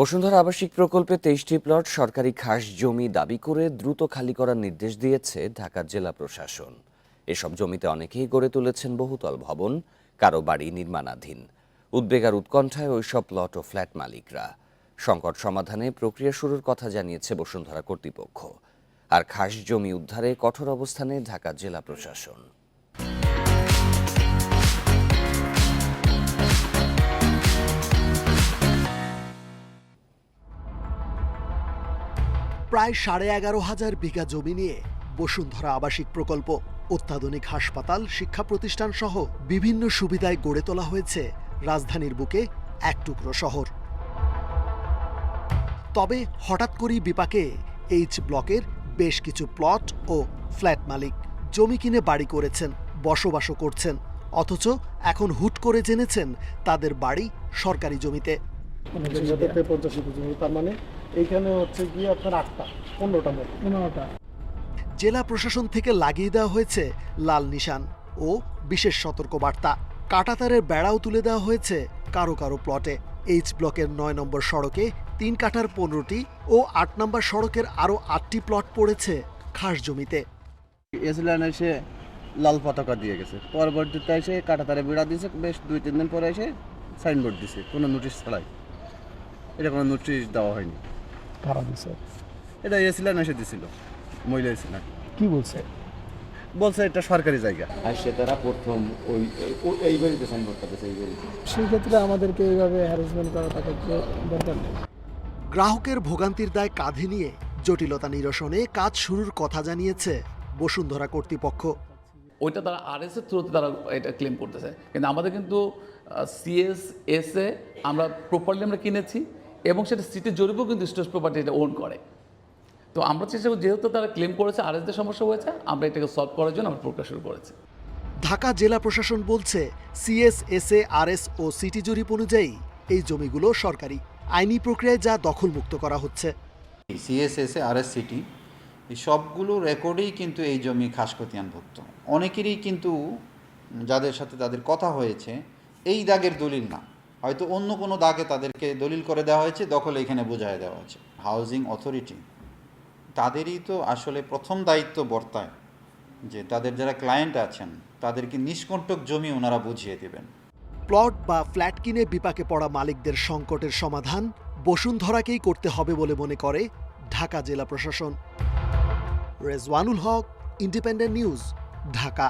বসুন্ধরা আবাসিক প্রকল্পে তেইশটি প্লট সরকারি খাস জমি দাবি করে দ্রুত খালি করার নির্দেশ দিয়েছে ঢাকা জেলা প্রশাসন। এসব জমিতে অনেকেই গড়ে তুলেছেন বহুতল ভবন, কারও বাড়ি নির্মাণাধীন। উদ্বেগ আর উৎকণ্ঠায় ওইসব প্লট ও ফ্ল্যাট মালিকরা। সংকট সমাধানে প্রক্রিয়া শুরুর কথা জানিয়েছে বসুন্ধরা কর্তৃপক্ষ। আর খাস জমি উদ্ধারে কঠোর অবস্থানে ঢাকা জেলা প্রশাসন। প্রায় সাড়ে এগারো হাজার বিঘা জমি নিয়ে বসুন্ধরা আবাসিক প্রকল্প, অত্যাধুনিক হাসপাতাল, শিক্ষা প্রতিষ্ঠান সহ বিভিন্ন সুবিধায় গড়ে তোলা হয়েছে রাজধানীর বুকে এক টুকরো শহর। তবে হঠাৎ করেই বিপাকে এইচ ব্লকের বেশ কিছু প্লট ও ফ্ল্যাট মালিক জমি কিনে বাড়ি করেছেন, বসবাসও করছেন, অথচ এখন হুট করে জেনেছেন তাদের বাড়ি সরকারি জমিতে। মানে এইখানে হচ্ছে গিয়ে আপনার আটটা পনেরোটা মোট পনেরোটা। জেলা প্রশাসন থেকে লাগিয়ে দেওয়া হয়েছে লাল নিশান ও বিশেষ সতর্কবার্তা। কাটাতারের বেড়াও তুলে দেওয়া হয়েছে কারও কারও প্লটে। এইচ ব্লকের নয় নম্বর সড়কে তিন কাঠার পনেরোটি ও আট নম্বর সড়কের আরও আটটি প্লট পড়েছে খাস জমিতে। এসিল্যান্ড এসে লাল পতাকা দিয়ে গেছে। পরবর্তীতে এসে কাটাতারে বিড়া দিয়েছে বেশ দুই তিন দিন পরে এসে সাইনবোর্ড দিছে কোনো নোটিশ ছাড়াই। এটা কোনো নোটিশ দেওয়া হয়নি। কারা দিছে? এটা এসিল্যান্ড এসে দিছিল। মহিলা এসিল্যান্ড কি বলছে? বলছে এটা সরকারি জায়গা। আসছে তারা প্রথম ওই ওই- এই বাড়িতে সাইনবোর্ড করতেছে এই বাড়িতে। সেই ক্ষেত্রে আমাদেরকে এইভাবে হ্যারাসমেন্ট করা তাকে দরকার নেই। গ্রাহকের ভোগান্তির দায় কাঁধে নিয়ে জটিলতা নিরসনে কাজ শুরুর কথা জানিয়েছে বসুন্ধরা কর্তৃপক্ষ। ওইটা তারা আরএস এর থ্রুতে তারা এটা ক্লেম করতেছে। কিন্তু আমাদের কিন্তু সিএস এস এ আমরা প্রপারলি আমরা কিনেছি। এবং সেটা সিটির জরিপও কিন্তু স্টোরেজ প্রপার্টি এটা ওন করে। তো আমরা চেষ্টা করি যেহেতু তারা ক্লেম করেছে আরএসদের সমস্যা হয়েছে আমরা এটাকে সলভ করার জন্য আমরা প্রক্রিয়া শুরু করেছি। ঢাকা জেলা প্রশাসন বলছে সিএসএসএ আরএস ও সিটি জরিপ অনুযায়ী এই জমিগুলো সরকারি আইনি প্রক্রিয়ায় যা দখলমুক্ত করা হচ্ছে। সিএসএসএ আর এস সিটি এই সবগুলো রেকর্ডেই কিন্তু এই জমি খাস খতিয়ানভুক্ত অনেকেরই কিন্তু যাদের সাথে তাদের কথা হয়েছে এই দাগের দলিল না। হয়তো অন্য কোনো দাগে তাদেরকে দলিল করে দেওয়া হয়েছে, দখল এখানে বোঝায় দেওয়া হয়েছে। হাউজিং অথরিটি তাদেরই তো আসলে প্রথম দায়িত্ব বর্তায় যে তাদের যারা ক্লায়েন্ট আছেন, তাদেরকে নিষ্কণ্টক জমি ওনারা বুঝিয়ে দেবেন। প্লট বা ফ্ল্যাট কিনে বিপাকে পড়া মালিকদের সংকটের সমাধান বসুন্ধরাকেই করতে হবে বলে মনে করে ঢাকা জেলা প্রশাসন। Rezwanul Haque Independent News Dhaka.